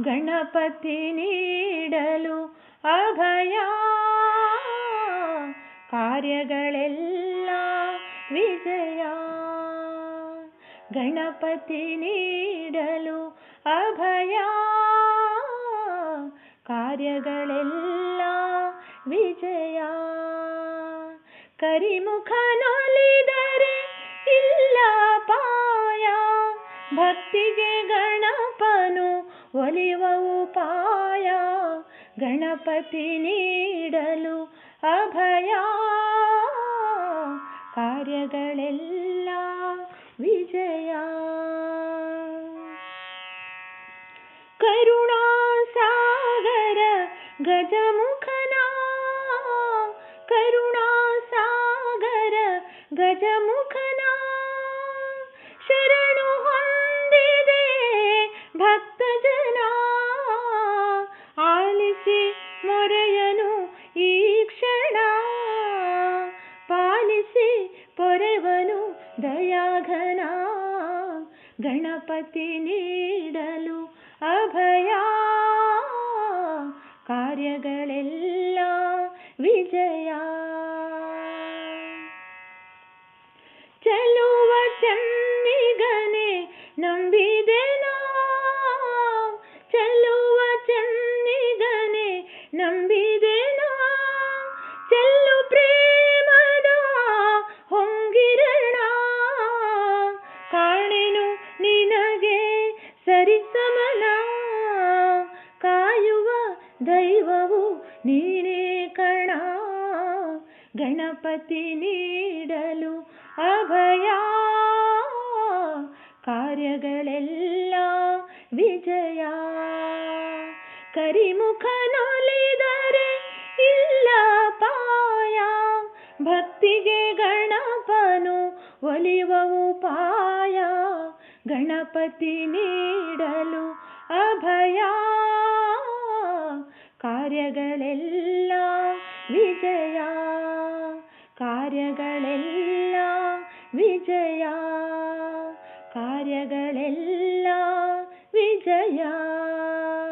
ಗಣಪತಿ ನೀಡಲು ಅಭಯ. ಕಾರ್ಯಗಳೆಲ್ಲ ವಿಜಯ. ಗಣಪತಿ ನೀಡಲು ಅಭಯ. ಕಾರ್ಯಗಳೆಲ್ಲ ವಿಜಯ. ಕರಿಮುಖ ನೋಲಿದರೆ ಇಲ್ಲ ಪಾಯ. ಭಕ್ತಿಗೆ ಗಣಪನು ಒಲಿವ ಉಪಾಯ ಗಣಪತಿ ನೀಡಲು ಅಭಯ. ಕಾರ್ಯಗಳೆಲ್ಲ ವಿಜಯ. ಕರುಣಾ ಸಾಗರ ಗಜಮುಖನ. ಕರುಣಾ ಸಾಗರ ಶರಣು ದಯಾಘನ ಗಣಪತಿ ನೀಡಲು ಅಭಯ ದೈವವು ನೀನೇ ಕಣ. ಗಣಪತಿ ನೀಡಲು ಅಭಯ. ಕಾರ್ಯಗಳೆಲ್ಲ ವಿಜಯ. ಕರಿಮುಖನೊಲಿದರೆ ಇಲ್ಲ ಪಾಯ. ಭಕ್ತಿಗೆ ಗಣಪನು ಒಲಿವ ಉಪಾಯ. ಗಣಪತಿ ನೀಡಲು ಅಭಯ. കാര്യകളെല്ലാം വിജയ. കാര്യകളെല്ലാം വിജയ. കാര്യകളെല്ലാം വിജയ.